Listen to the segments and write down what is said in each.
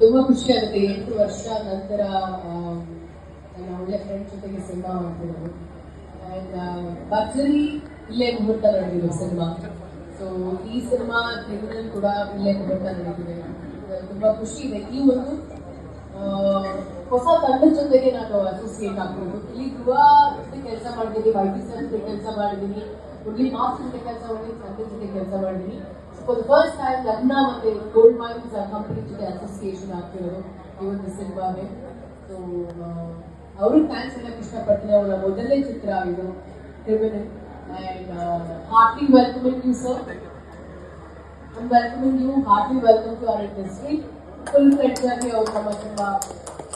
ತುಂಬಾ ಖುಷಿ ಆಗುತ್ತೆ. ಎಂಟು ವರ್ಷ ನಂತರ ನನ್ನ ಒಳ್ಳೆ ಫ್ರೆಂಡ್ ಜೊತೆಗೆ ಸಿನಿಮಾ ಮಾಡ್ತಿರೋದು. ಆ್ಯಂಡ್ ಭರ್ಜರಿ ಇಲ್ಲೇ ಮುಹೂರ್ತ ನಡೆದಿರೋ ಸಿನಿಮಾ ಸೊ ಈ ಸಿನಿಮಾ ತೆಲುಗಿನಲ್ಲಿ ಕೂಡ ಇಲ್ಲೇ ಮುಹೂರ್ತ ನಡೆದಿದೆ. ತುಂಬಾ ಖುಷಿ ಇದೆ. ಈ ಒಂದು ಹೊಸ ತಂಡದ ಜೊತೆಗೆ ನಾನು ಅಸೋಸಿಯೇಟ್ ಆಗ್ಬೋದು. ಇಲ್ಲಿ ಧ್ರುವ ಜೊತೆ ಕೆಲಸ ಮಾಡಿದ್ದೀನಿ ವೈದ್ಯ ಸರ್ ಜೊತೆ ಕೆಲಸ ಮಾಡಿದ್ದೀನಿ, ಮುರಳಿ ಮಾಸ್ ಜೊತೆ ಕೆಲಸ ಮಾಡಿದ್ದೀನಿ, ತಂದೆ ಜೊತೆ ಕೆಲಸ ಮಾಡಿದ್ದೀನಿ. ಫಾರ್ ದ ಫಸ್ಟ್ ಟೈಮ್ ನನ್ನ ಮತ್ತೆ ಗೋಲ್ಡ್ ಮೈನ್ಸ್ ಕಂಪನಿ ಜೊತೆ ಅಸೋಸಿಯೇಷನ್ ಆಗ್ತಿರೋದು ಈ ಸಿನಿಮಾಗೆ ಸೊ ಅವರು ಥ್ಯಾಂಕ್ಸ್ ಹೇಳಕ್ ಇಷ್ಟಪಡ್ತೀನಿ ಅವರ ಮೊದಲನೇ ಚಿತ್ರ ಇದು criminal and heartly welcoming you sir I'm welcoming you, heartily welcome to our industry. Full friends ಆಗಿ ಅವ್ರು ನಮ್ಮ ಸಿನಿಮಾ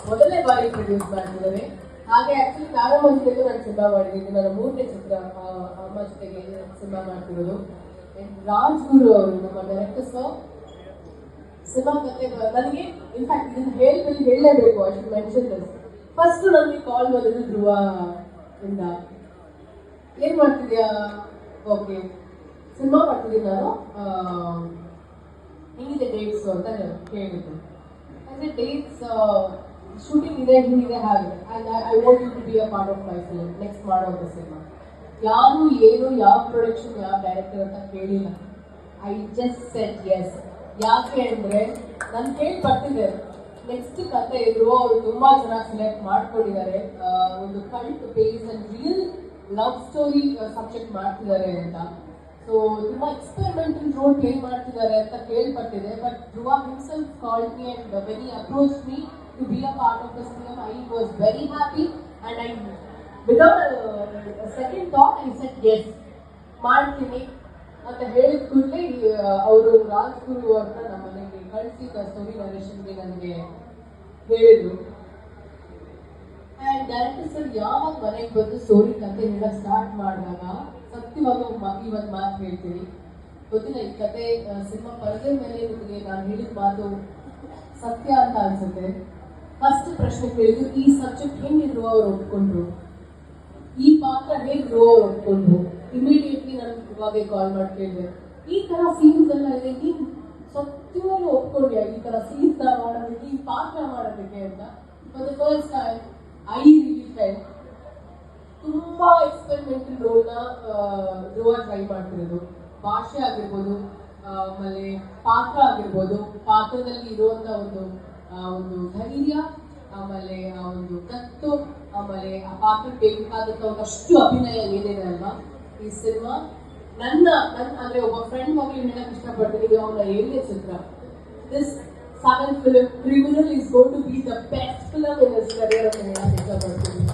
ಮೊದಲನೇ ಬಾರಿ ಪ್ರೊಡ್ಯೂಸ್ ಮಾಡ್ತಿದ್ದಾರೆ ಹಾಗೆ ಆಕ್ಚುಲಿ ತಾರಾಮಂದಿರಲ್ಲೂ ನಾನು ಸಿನಿಮಾ ಮಾಡಿದ್ದೀನಿ ನನ್ನ ಮೂರನೇ ಚಿತ್ರ ಅಮ್ಮ ಜೊತೆಗೆ ಸಿನಿಮಾ ಮಾಡ್ತಿರೋದು And ರಾಜ್ ಗುರು ಅವರು, ನಮ್ಮ ಡೈರೆಕ್ಟರ್ ಸರ್ ಸಿನಿಮಾ ಕತೆ ನನಗೆ ಇನ್ಫ್ಯಾಕ್ಟ್ ಇದನ್ನ ಹೇಳ್ಬೇಕು ಹೇಳಲೇಬೇಕು I should mention this first ನನಗೆ ಕಾಲ್ ಬಂದಿದ್ದು ಧ್ರುವ ಇಂದ. ಏನು ಮಾಡ್ತಿದ್ಯಾ? ಓಕೆ ಸಿನಿಮಾ ಮಾಡ್ತಿದ್ದೀನಿ ನಾನು. ಹೆಂಗಿದೆ ಡೇಟ್ಸ್ ಅಂತ ಕೇಳಿದ್ದು. ಅಂದ್ರೆ ಡೇಟ್ಸ್ ಶೂಟಿಂಗ್ ಇದೆ, ಹಿಂಗಿದೆ, ಹಾಗೆ. I want you to be a part of my film next ಮಾಡೋ ಸಿನಿಮಾ ಯಾರು ಏನು, ಯಾವ ಪ್ರೊಡಕ್ಷನ್ ಯಾವ ಡೈರೆಕ್ಟರ್ ಅಂತ ಕೇಳಿಲ್ಲ ಐ ಜಸ್ಟ್ ಸೆಟ್ ಎಸ್ ಯಾಕೆ ಅಂದ್ರೆ, ನಾನು ಕೇಳ್ಪಟ್ಟಿದ್ದೆ ನೆಕ್ಸ್ಟ್ ಕತೆ ಇದ್ರು, ಅವರು ತುಂಬಾ ಚೆನ್ನಾಗಿ ಸೆಲೆಕ್ಟ್ ಮಾಡ್ಕೊಂಡಿದ್ದಾರೆ. ಒಂದು cult pace and real love story subject ಮಾಡ್ತಿದ್ದಾರೆ ಅಂತ. ಸೊ ತುಂಬಾ ಎಕ್ಸ್ಪೆರಿಮೆಂಟಲ್ ರೋಲ್ ಪ್ಲೇ ಮಾಡ್ತಿದ್ದಾರೆ ಅಂತ ಕೇಳ್ಪಟ್ಟಿದೆ but Dhruva himself call me and very approach me to be a part of the film I was very happy and I without second thought I said yes ಮಾಡ್ತೀನಿ. ಅಂತ ಹೇಳಿದ ಕೂಡಲೇ ಅವರು ರಾಜ್ ಗುರು ಅಂತ ನಮ್ಮ ಮನೆಗೆ ಕಳಿಸಿ, ಕಸ್ತೂರಿ ನರೇಶನ್ಗೆ ನನಗೆ ಹೇಳಿದ್ರು. ಆ್ಯಂಡ್ ಡೈರೆಕ್ಟರ್ ಸರ್ ಯಾವಾಗ ಮನೆಗೆ ಬಂದು ಸ್ಟೋರಿ ಕತೆ ಹೇಳ ಸ್ಟಾರ್ಟ್ ಮಾಡಿದಾಗ, ಸತ್ಯವಾಗಿ ಇವತ್ತು ಮಾತು ಹೇಳ್ತೀನಿ. ಗೊತ್ತಿಲ್ಲ, ಈ ಕತೆ ಸಿನಿಮಾ ಪರದೆ ಮೇಲೆ ನಿಮಗೆ ನಾನು ಹೇಳಿದ ಮಾತು ಸತ್ಯ ಅಂತ ಅನ್ಸುತ್ತೆ. ಫಸ್ಟ್ ಪ್ರಶ್ನೆ ಕೇಳಿದ್ರು, ಈ ಸಬ್ಜೆಕ್ಟ್ ಹೆಂಗಿದ್ರು ಅವ್ರು ಒಪ್ಕೊಂಡ್ರು? ಈ ಪಾತ್ರ ಹೇಗೆ ಗ್ರೋ ಒಪ್ಕೊಂಡ್ರು ಇಮಿಡಿಯೇಟ್ಲಿ ನಾನು ಇವಾಗ ಕಾಲ್ ಮಾಡಿ ಕೇಳಿದೆ, ಈ ತರ ಸೀನ್ಸ್ ಎಲ್ಲ ಇದೆ, ನೀನ್ ಸತ್ಯವಾಗಿ ಒಪ್ಕೊಂಡ್ಯಾ? ಈ ತರ ಸೀನ್ಸ್ ಮಾಡೋದಕ್ಕೆ, ಈ ಪಾತ್ರ ಮಾಡೋದಕ್ಕೆ ಅಂತ? The first time I really felt ತುಂಬಾ ಎಕ್ಸ್ಪೆರಿಮೆಂಟಲ್ ರೋಲ್ನ ಧ್ರುವ ಟ್ರೈ ಮಾಡ್ತಿರೋದು. ಭಾಷೆ ಆಗಿರ್ಬೋದು ಆಮೇಲೆ ಪಾತ್ರ ಆಗಿರ್ಬೋದು, ಪಾತ್ರದಲ್ಲಿ ಇರುವಂತ ಒಂದು ಒಂದು ಧೈರ್ಯ, ಆಮೇಲೆ ಆ ಒಂದು ಕತ್ತು ಆಮೇಲೆ ಆ ಪಾತ್ರಕ್ಕೆ ಬೇಕಾದಂತ ಅಷ್ಟು ಅಭಿನಯ ಏನಿದೆ ಅಲ್ವಾ? ಈ ಸಿನಿಮಾ ನನ್ನ ನನ್ನ ಅಂದ್ರೆ ಒಬ್ಬ ಫ್ರೆಂಡ್ ಮಗಳು ಹೇಳಕ್ ಇಷ್ಟಪಡ್ತೀನಿ. ಅವನ ಏಳನೇ ಚಿತ್ರ. This Sagar film criminal is going to be the best film in career ಅಂತ ಹೇಳಕ್ ಇಷ್ಟಪಡ್ತೀನಿ.